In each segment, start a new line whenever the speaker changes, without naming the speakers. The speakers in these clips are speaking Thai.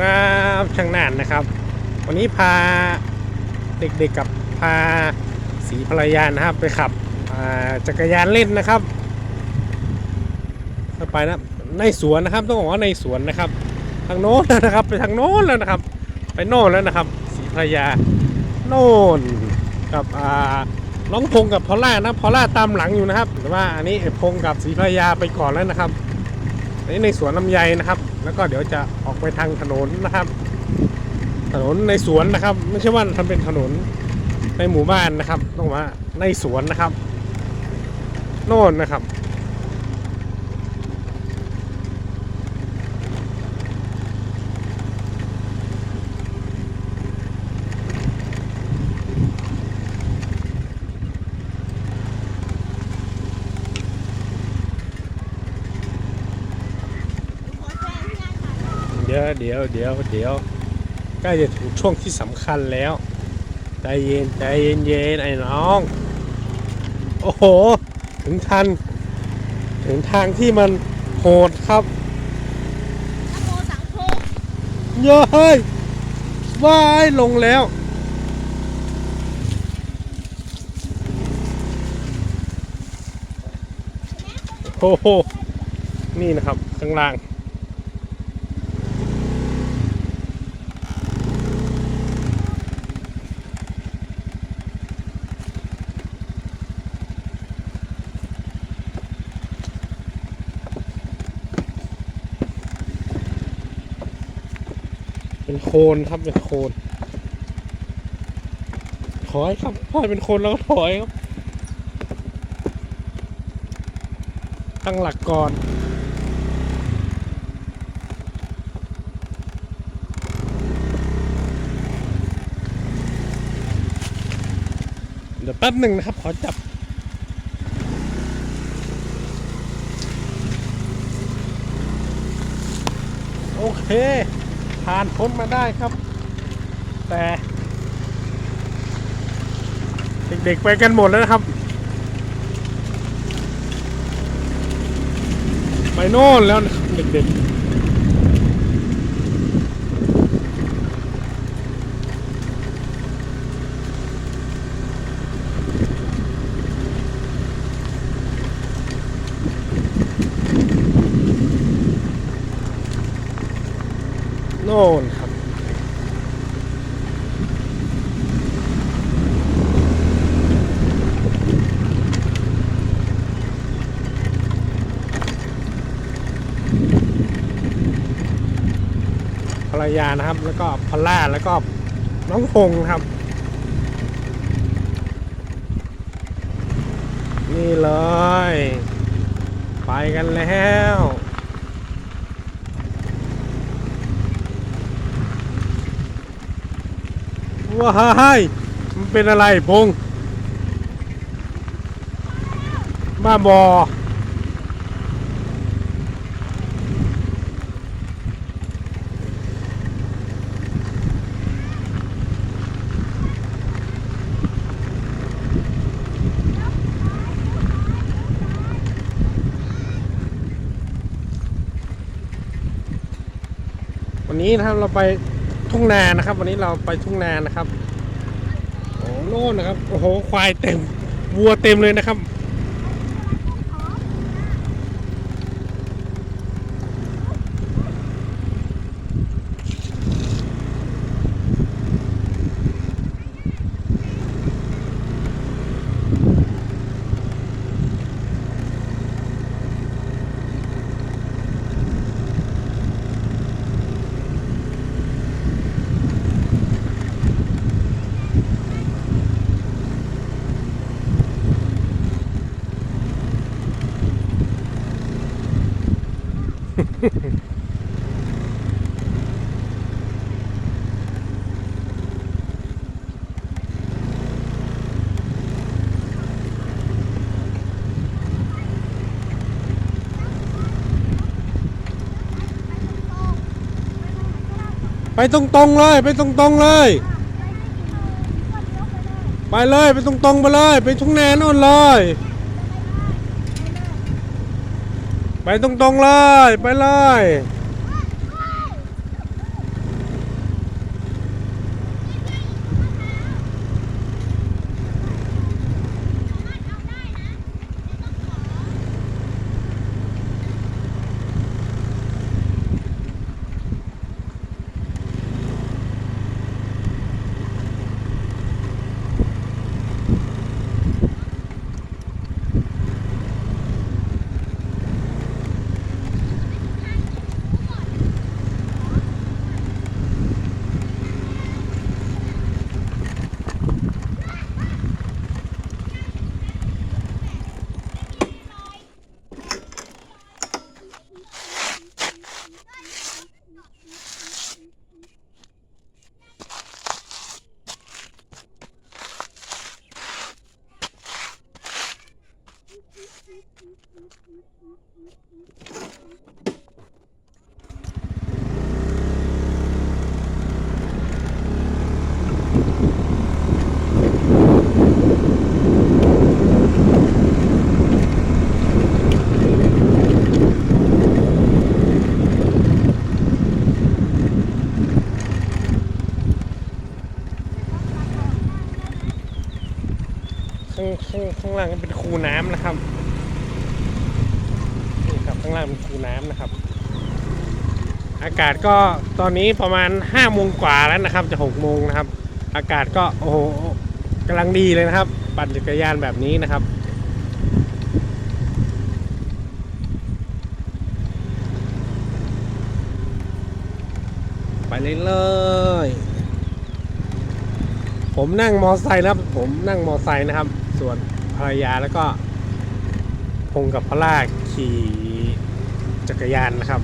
ครับช่างนานนะครับ วันนี้พาเด็กๆกับพาสีภรรยานะครับไปขับจักรยานเล่นนะครับไปนะในสวนนะครับต้องบอกว่าในสวนนะครับ ทางโน้นนะครับ ไปทางโน้นแล้วนะครับ ไปโน่นแล้วนะครับ สีภรรยาโน่นกับน้องพงกับพอล่านะพอลล่าตามหลังอยู่นะครับแต่ว่าอันนี้พงกับสีภรรยาไปก่อนแล้วนะครับอันนี้ในสวนลำไยนะครับแล้วก็เดี๋ยวจะออกไปทางถนนนะครับ ถนนในสวนนะครับ ไม่ใช่ว่าทำเป็นถนนในหมู่บ้านนะครับ ต้องว่าในสวนนะครับ โน่นนะครับ เดี๋ยวเดี๋ยวเดี๋ยวใกล้จะถึงช่วงที่สำคัญแล้ว ใจเย็นใจเย็นเย็นไอ้น้อง โอ้โห ถึงทัน ถึงทางที่มันโหดครับ
โมสังโฆ
เย้ยว่ายลงแล้ว โอ้โห นี่นะครับข้างล่าง เป็นโคนครับเป็นโคนถอยครับถอยเป็นโคนแล้วก็ถอยครับ ตั้งหลักก่อนเดี๋ยวแป๊บหนึ่งนะครับ ขอจับโอเค ผ่านพ้นมาได้ครับ แต่ เด็กๆไปกันหมดแล้วนะครับ ไปโน่นแล้วนะครับเด็กๆ โน่นครับ ภรรยานะครับ แล้วก็พลล่าแล้วก็น้องพงครับ นี่เลย ไปกันแล้ว ว้ายมันเป็นอะไรพงบ้าบอวันนี้นะครับเราไป ทุ่งนานะครับ วันนี้เราไปทุ่งนานะครับโอ้โน่นนะครับโอ้โหควายเต็มวัวเต็มเลยนะครับ ไปตรงๆเลย ไปตรงๆเลย ไปเลยไปตรงๆไปเลย ไปทุ่งแนนอนเลย ไปตรงๆเลย ไปเลย ข้างข้างข้างล่างเป็นคูน้ำนะครับางล่างเป็นคูน้ำนะครับ อากาศก็ตอนนี้ประมาณ5้าโมงกว่าแล้วนะครับ จะ6กโมงนะครับ อากาศก็โอ้โหกำลังดีเลยนะครับ ปั่นจักรยานแบบนี้นะครับไปเลยเลยๆผมนั่งมอไซค์นะครับผมนั่งมอไซค์นะครับ ส่วนภรรยาแล้วก็พงกับพระลาขี่ จักรยานนะครับ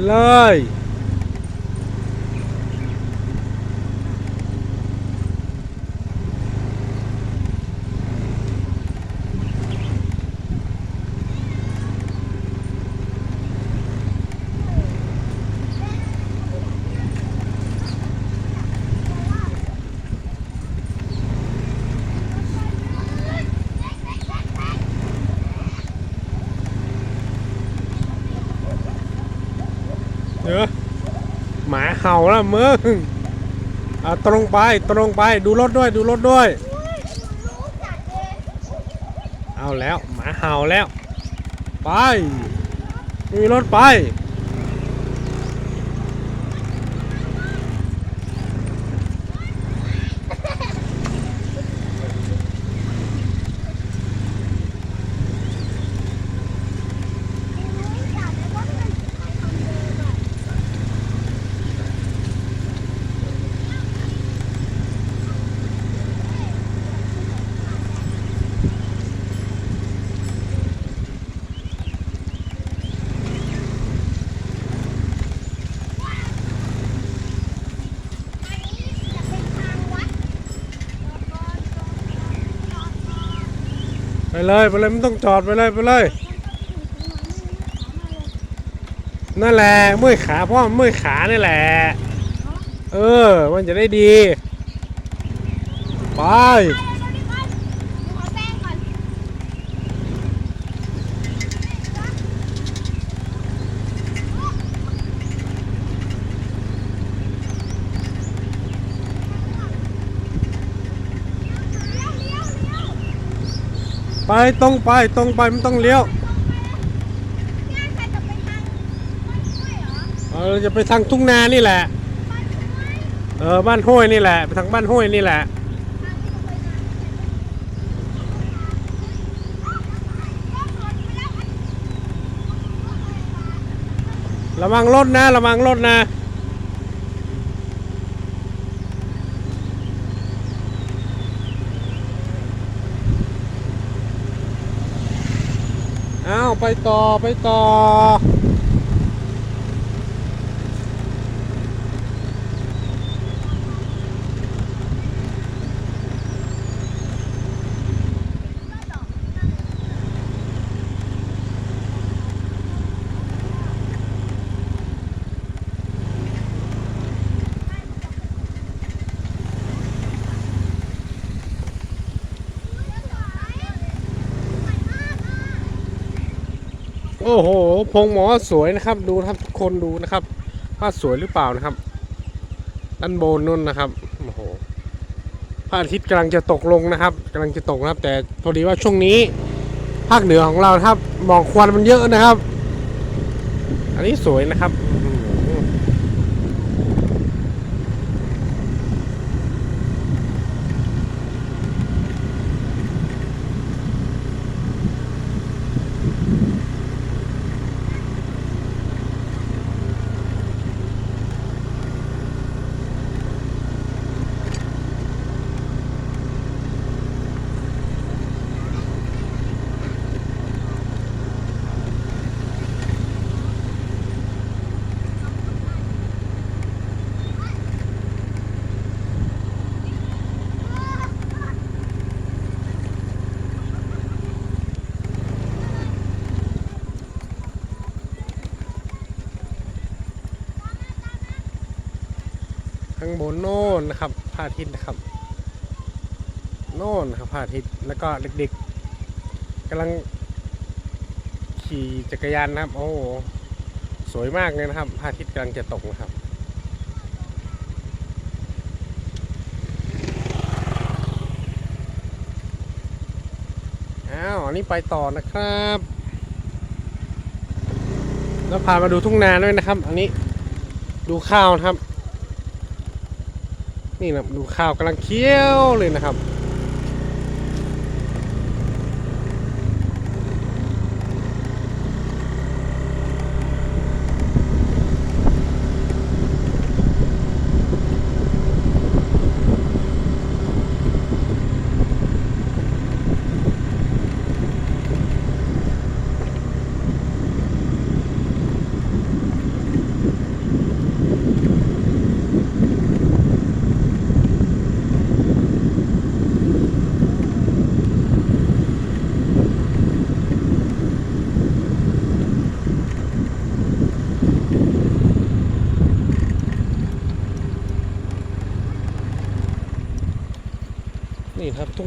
เอาไปเลย เออหามึงเอาตรงไปตรงไปดูรถด้วยดูรถด้วย
เอง
เอาแล้วหมาเห่าแล้ว ไปมีรถไป
รู้จักเลยว่ามันใครทำเองอะ อันนี้จะเป็นทางวัดแล้วก็จอดจอดจอด
ไป เลยไปเลยไม่ต้องจอดไปเลยไปเลย นั่นแหละเมื่อยขาพ่อเมื่อยขานี่แหละ เออ มันจะได้ดี ไป ตรงไปตรงไปไม่ต้องเลี้ยวเออจะไปทางทุ่งนานี่แหละ เออบ้านห้วยนี่แหละ ไปทางบ้านห้วยนี่แหละ ระวังรถนะ ระวังรถนะ ไปต่อไปต่อ อ้โหพงหมอสวยนะครับ ดูครับทุกคนดูนะครับ ว่าสวยหรือเปล่านะครับด้านบนนู่นนะครับโอ้โหพระอาทิตย์กำลังจะตกลงนะครับกำลังจะตกนะครับ แต่พอดีว่าช่วงนี้ภาคเหนือของเราครับหมอกควันมันเยอะนะครับ อันนี้สวยนะครับางบนโน่นนะครับพระอาทิตย์นะครับ โน่นครับพระอาทิตย์แล้วก็เด็กๆกำลังขี่จักรยานนะครับ โอ้สวยมากเลยนะครับพระอาทิตย์กำลังจะตกนะครับอ้าวอันนี้ไปต่อนะครับ แล้วพามาดูทุ่งนาด้วยนะครับ อันนี้ดูข้าวนะครับ นี่นะดูข้าวกำลังเคี้ยวเลยนะครับ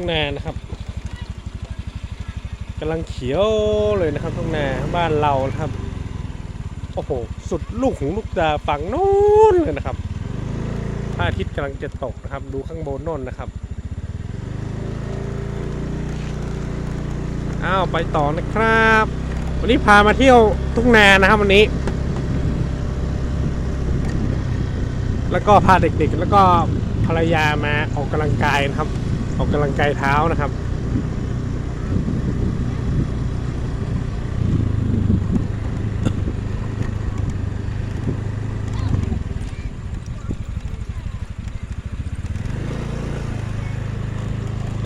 งนานะครับกำลังเขียวเลยนะครับทุ่งนาบ้านเรานะครับโอ้โหสุดลูกหูลูกตาฝั่งโน้นเลยนะครับพระอาทิตย์กำลังจะตกนะครับ ดูข้างบนโน้นนะครับอ้าวไปต่อนะครับ วันนี้พามาเที่ยวทุ่งนานะครับวันนี้ แล้วก็พาเด็กๆ แล้วก็ภรรยามาออกกำลังกายนะครับ ออกกำลังกายเท้านะครับ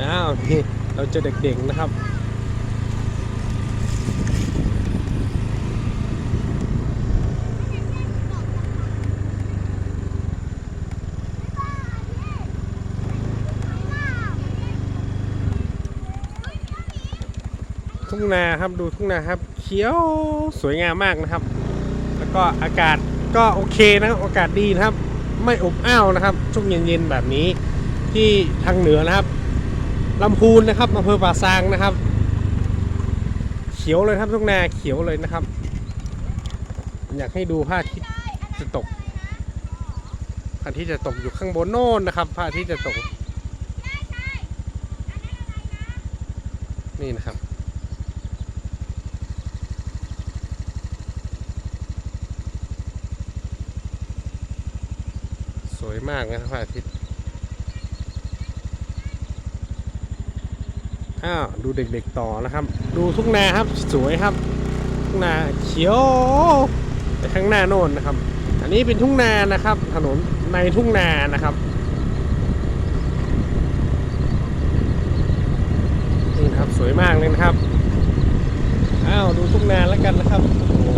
อ้าวนี่เราเจอเด็กๆนะครับ ครับ ดูทุ่งนาครับ เขียวสวยงามมากนะครับ แล้วก็อากาศก็โอเคนะอากาศดีนะครับ ไม่อบอ้าวนะครับช่วงเย็นๆแบบนี้ ที่ทางเหนือนะครับลำพูนนะครับอำเภอป่าซางนะครับ เขียวเลยครับทุ่งนาเขียวเลยนะครับ อยากให้ดูพระอาทิตย์จะตกพระอาทิตย์จะตกอยู่ข้างบนโน่นนะครับพระอาทิตย์จะตกนี่นะครับ ส วยมากนะพระอาทิตย์ อ้าวดูเด็กๆต่อนะครับ ดูทุ่งนาครับ สวยครับ ทุ่งนาเขียวไปข้างหน้าโน่นนะครับ อันนี้เป็นทุ่งนานะครับ ถนนในทุ่งนานะครับนี่ครับสวยมากเลยนะครับ อ้าวดูทุ่งนาแล้วกันนะครับโอ้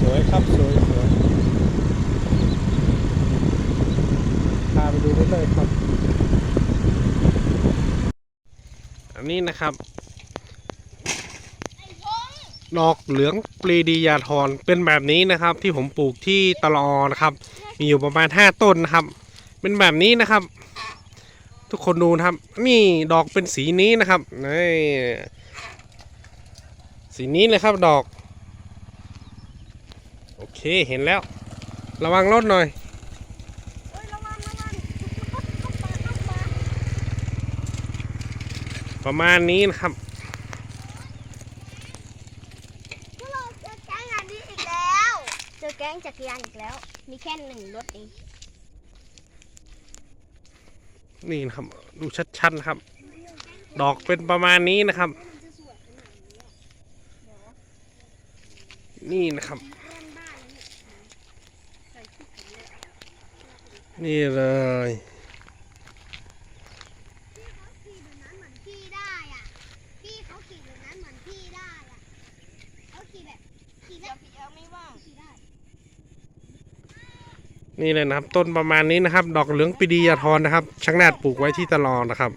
สวยครับสวยสวยพาไปดูได้เลยครับ อั นี้นะครับ ดอกเหลืองปรีดียาทรเป็นแบบนี้นะครับ ที่ผมปลูกที่ตะลอนะครับ มีอยู่ประมาณ 5 ต้นนะครับ เป็นแบบนี้นะครับ ทุกคนดูนะครับ นี่ดอกเป็นสีนี้นะครับนี่สีนี้เลยครับดอก โอเคเห็นแล้ว ระวังรถหน่อย
เฮ้ยระวังระวังเข้าป่าเข้าป่า
ประมาณนี้นะครับ
พวกเราเจอแก๊งอันนี้อีกแล้วเจอแก๊งจักรยานอีกแล้ว มีแค่หนึ่งรถเอง
นี่นะครับ ดูชัดๆนะครับ ดอกเป็นประมาณนี้นะครับ นี่นะครับ นี่เลย
ขี่แบบนั้นเหมือนพี่ได้อะ พี่เขาขี่แบบนั้นเหมือนพี่ได้อะเขาขี่แบบขี่แบบพี่เอลไม่ว่างขี่ได้
นี่เลยนะครับ ต้นประมาณนี้นะครับ ดอกเหลืองปีดียาทรนะครับช่างนาดปลูกไว้ที่ตลอดนะครับ